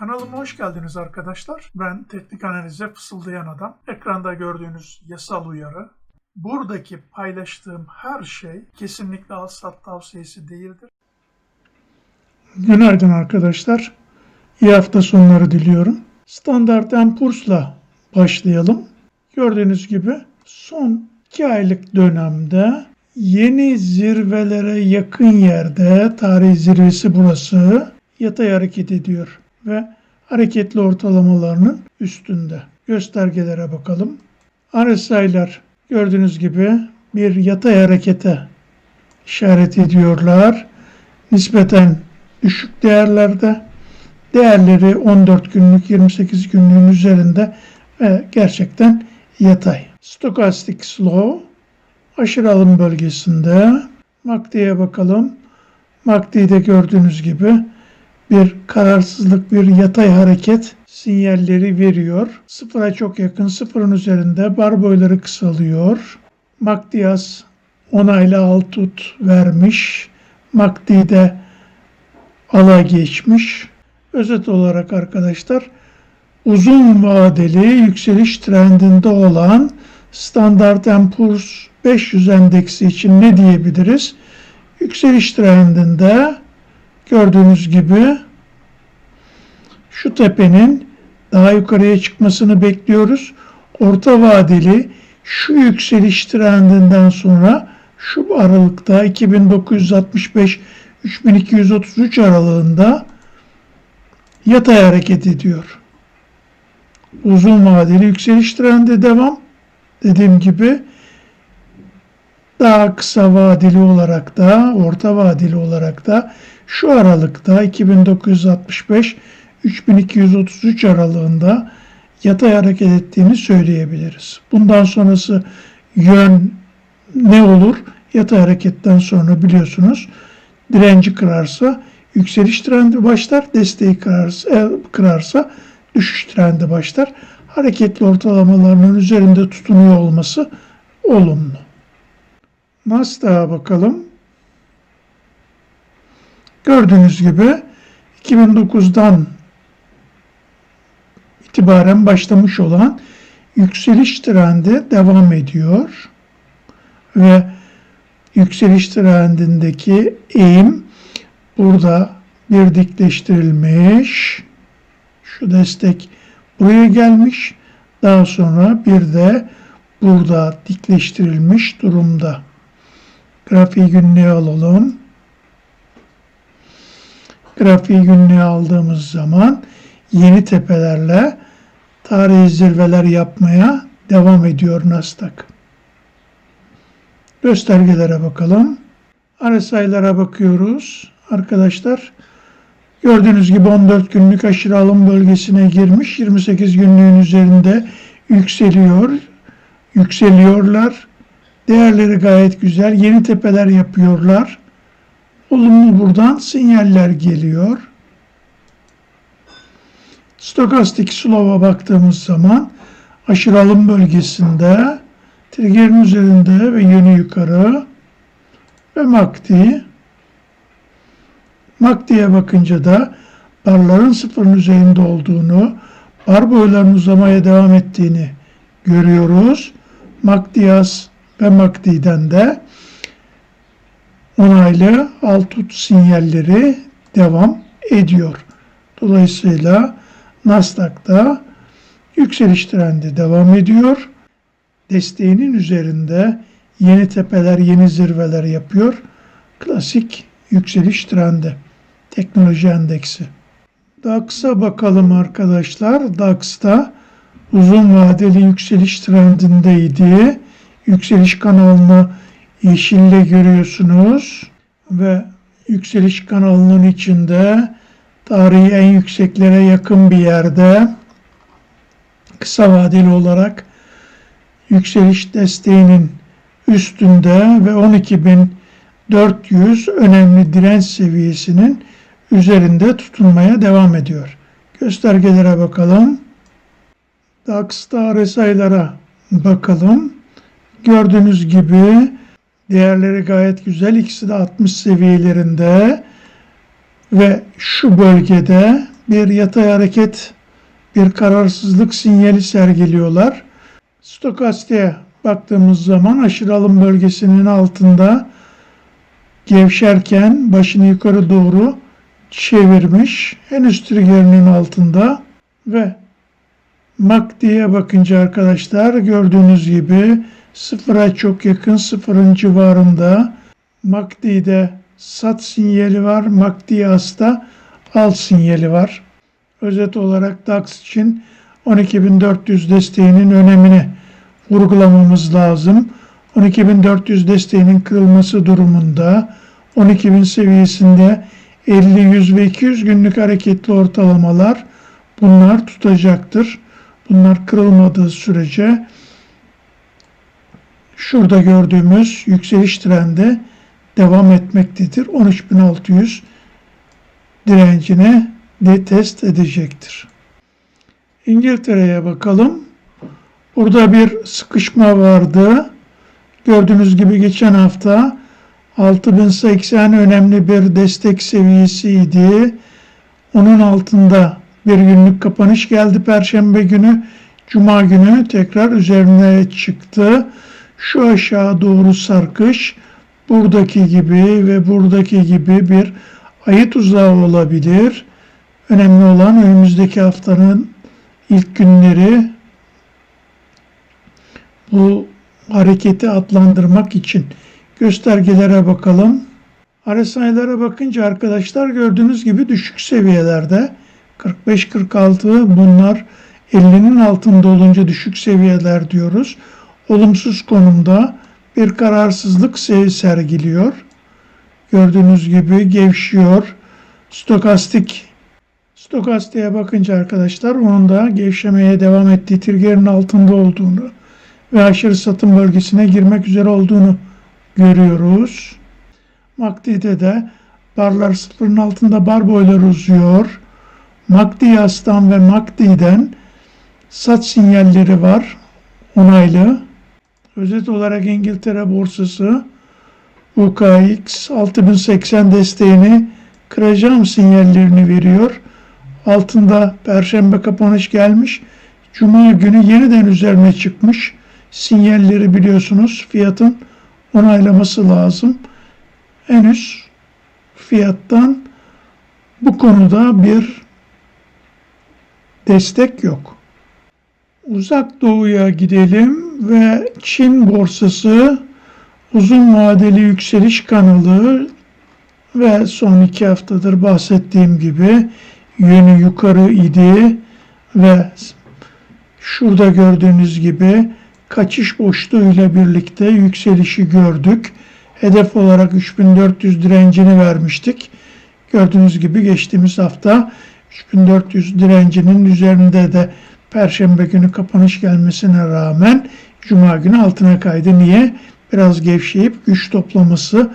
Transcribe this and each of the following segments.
Kanalıma hoş geldiniz arkadaşlar. Ben teknik analize fısıldayan adam. Ekranda gördüğünüz yasal uyarı. Buradaki paylaştığım her şey kesinlikle al-sat tavsiyesi değildir. Günaydın arkadaşlar. İyi hafta sonları diliyorum. Standart Poor's'la başlayalım. Gördüğünüz gibi son 2 aylık dönemde yeni zirvelere yakın yerde tarihi zirvesi burası yatay hareket ediyor ve hareketli ortalamalarının üstünde. Göstergelere bakalım. RSI'lar gördüğünüz gibi bir yatay harekete işaret ediyorlar. Nispeten düşük değerlerde. Değerleri 14 günlük 28 günlüğün üzerinde ve gerçekten yatay. Stokastik slow aşırı alım bölgesinde. MACD'ye bakalım. MACD'de gördüğünüz gibi bir kararsızlık, bir yatay hareket sinyalleri veriyor. Sıfıra çok yakın, sıfırın üzerinde bar boyları kısalıyor. MACD'yaz onaylı alt tut vermiş. MACD'de ala geçmiş. Özet olarak arkadaşlar uzun vadeli yükseliş trendinde olan Standard Poor's 500 endeksi için ne diyebiliriz? Yükseliş trendinde gördüğünüz gibi şu tepenin daha yukarıya çıkmasını bekliyoruz. Orta vadeli şu yükseliş trendinden sonra şu aralıkta 2965 3233 aralığında yatay hareket ediyor. Uzun vadeli yükseliş trendi devam. Dediğim gibi daha kısa vadeli olarak da, orta vadeli olarak da şu aralıkta 2965 3233 aralığında yatay hareket ettiğini söyleyebiliriz. Bundan sonrası yön ne olur? Yatay hareketten sonra biliyorsunuz direnci kırarsa yükseliş trendi başlar, desteği kırarsa, e, kırarsa düşüş trendi başlar. Hareketli ortalamalarının üzerinde tutunuyor olması olumlu. Nasdaq'a bakalım. Gördüğünüz gibi 2009'dan itibaren başlamış olan yükseliş trendi devam ediyor. Ve yükseliş trendindeki eğim burada bir dikleştirilmiş. Şu destek buraya gelmiş. Daha sonra bir de burada dikleştirilmiş durumda. Grafiği günlüğe alalım. Grafiği günlüğe aldığımız zaman yeni tepelerle tarihi zirveler yapmaya devam ediyor Nasdaq. Göstergelere bakalım. RSI'lara bakıyoruz. Arkadaşlar gördüğünüz gibi 14 günlük aşırı alım bölgesine girmiş. 28 günlüğün üzerinde yükseliyor. Yükseliyorlar. Değerleri gayet güzel. Yeni tepeler yapıyorlar. Olumlu buradan sinyaller geliyor. Stokastik slow'a baktığımız zaman aşırı alım bölgesinde trigger'in üzerinde ve yönü yukarı ve MACD. MACD'ye bakınca da barların sıfırın üzerinde olduğunu, bar boylarının uzamaya devam ettiğini görüyoruz. MACD'yaz ve MACD'den de onaylı alt tut sinyalleri devam ediyor. Dolayısıyla Nasdaq'ta yükseliş trendi devam ediyor. Desteğinin üzerinde yeni tepeler, yeni zirveler yapıyor. Klasik yükseliş trendi. Teknoloji endeksi. DAX'a bakalım arkadaşlar. DAX'ta uzun vadeli yükseliş trendindeydi. Yükseliş kanalını yeşille görüyorsunuz ve yükseliş kanalının içinde tarihi en yükseklere yakın bir yerde kısa vadeli olarak yükseliş desteğinin üstünde ve 12.400 önemli direnç seviyesinin üzerinde tutunmaya devam ediyor. Göstergelere bakalım. DAX'ta RSI'lara bakalım. Gördüğünüz gibi değerleri gayet güzel. İkisi de 60 seviyelerinde ve şu bölgede bir yatay hareket, bir kararsızlık sinyali sergiliyorlar. Stokastiğe baktığımız zaman aşırı alım bölgesinin altında gevşerken başını yukarı doğru çevirmiş. Henüz triggerinin altında ve MACD'ye bakınca arkadaşlar gördüğünüz gibi sıfıra çok yakın sıfırın civarında MACD'de sat sinyali var. MACD hasta al sinyali var. Özet olarak DAX için 12.400 desteğinin önemini vurgulamamız lazım. 12.400 desteğinin kırılması durumunda 12.000 seviyesinde 50, 100 ve 200 günlük hareketli ortalamalar bunlar tutacaktır. Bunlar kırılmadığı sürece şurada gördüğümüz yükseliş trendi devam etmektedir. 13.600 direncini de test edecektir. İngiltere'ye bakalım. Burada bir sıkışma vardı. Gördüğünüz gibi geçen hafta 6080 önemli bir destek seviyesiydi. Onun altında bir günlük kapanış geldi Perşembe günü. Cuma günü tekrar üzerine çıktı. Şu aşağı doğru sarkış buradaki gibi ve buradaki gibi bir ayı tuzağı olabilir. Önemli olan önümüzdeki haftanın ilk günleri bu hareketi adlandırmak için göstergelere bakalım. RSI'lara bakınca arkadaşlar gördüğünüz gibi düşük seviyelerde 45-46 bunlar 50'nin altında olunca düşük seviyeler diyoruz. Olumsuz konumda bir kararsızlık sergiliyor. Gördüğünüz gibi gevşiyor. Stokastik Stokastiğe bakınca arkadaşlar onun da gevşemeye devam ettiği triggerin altında olduğunu ve aşırı satım bölgesine girmek üzere olduğunu görüyoruz. MACD'de de barlar sıfırın altında bar boyları uzuyor. MACD yastan ve MACD'den sat sinyalleri var. Onaylı. Özet olarak İngiltere borsası UKX 6080 desteğini kıracağım sinyallerini veriyor. Altında perşembe kapanış gelmiş. Cuma günü yeniden üzerine çıkmış. Sinyalleri biliyorsunuz fiyatın onaylaması lazım. Henüz fiyattan bu konuda bir destek yok. Uzak doğuya gidelim ve Çin borsası uzun vadeli yükseliş kanalı ve son iki haftadır bahsettiğim gibi yönü yukarı idi ve şurada gördüğünüz gibi kaçış boşluğu ile birlikte yükselişi gördük. Hedef olarak 3400 direncini vermiştik. Gördüğünüz gibi geçtiğimiz hafta 3400 direncinin üzerinde de Perşembe günü kapanış gelmesine rağmen Cuma günü altına kaydı. Niye? Biraz gevşeyip güç toplaması,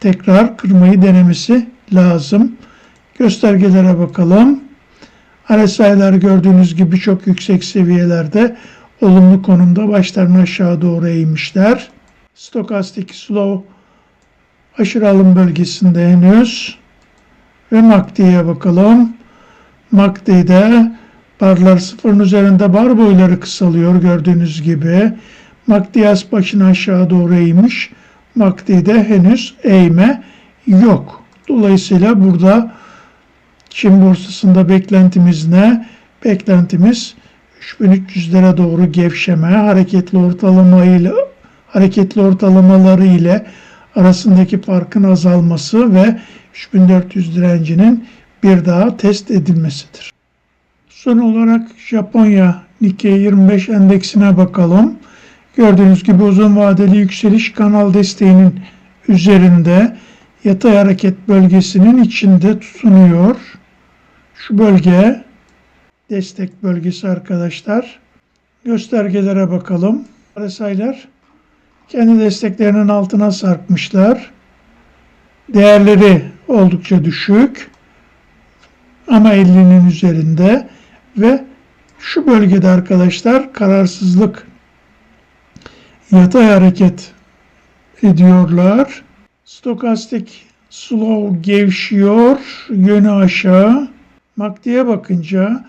tekrar kırmayı denemesi lazım. Göstergelere bakalım. RSI'ler gördüğünüz gibi çok yüksek seviyelerde olumlu konumda başlarını aşağı doğru eğmişler. Stokastik slow aşırı alım bölgesinde henüz. Ve MACD'ye bakalım. MACD'de barlar sıfırın üzerinde bar boyları kısalıyor gördüğünüz gibi. MACD başını aşağı doğru eğmiş. MACD'de henüz eğme yok. Dolayısıyla burada Çin borsasında beklentimiz ne? Beklentimiz 3300'lere doğru gevşeme, hareketli ortalama ile hareketli ortalamaları ile arasındaki farkın azalması ve 3400 direncinin bir daha test edilmesidir. Son olarak Japonya Nikkei 25 endeksine bakalım. Gördüğünüz gibi uzun vadeli yükseliş kanal desteğinin üzerinde yatay hareket bölgesinin içinde tutunuyor. Şu bölge destek bölgesi arkadaşlar. Göstergelere bakalım. RSI'ler kendi desteklerinin altına sarkmışlar. Değerleri oldukça düşük ama 50'nin üzerinde ve şu bölgede arkadaşlar kararsızlık yatay hareket ediyorlar. Stokastik slow gevşiyor, yönü aşağı MACD'ye bakınca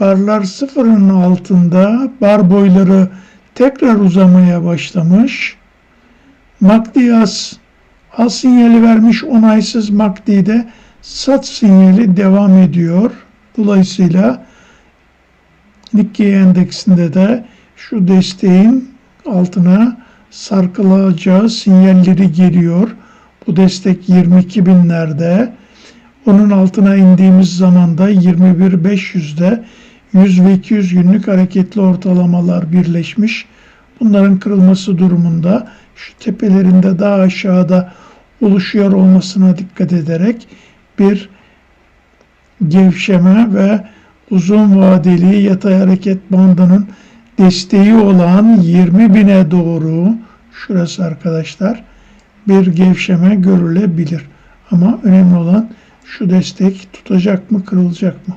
barlar sıfırın altında bar boyları tekrar uzamaya başlamış. MACD az, al sinyali vermiş onaysız MACD'de sat sinyali devam ediyor. Dolayısıyla Nikkei endeksinde de şu desteğin altına sarkılacağı sinyalleri geliyor. Bu destek 22 binlerde. Onun altına indiğimiz zaman da 21.500'de 100 ve 200 günlük hareketli ortalamalar birleşmiş. Bunların kırılması durumunda şu tepelerinde daha aşağıda oluşuyor olmasına dikkat ederek bir gevşeme ve uzun vadeli yatay hareket bandının desteği olan 20 bine doğru şurası arkadaşlar bir gevşeme görülebilir. Ama önemli olan şu destek tutacak mı kırılacak mı?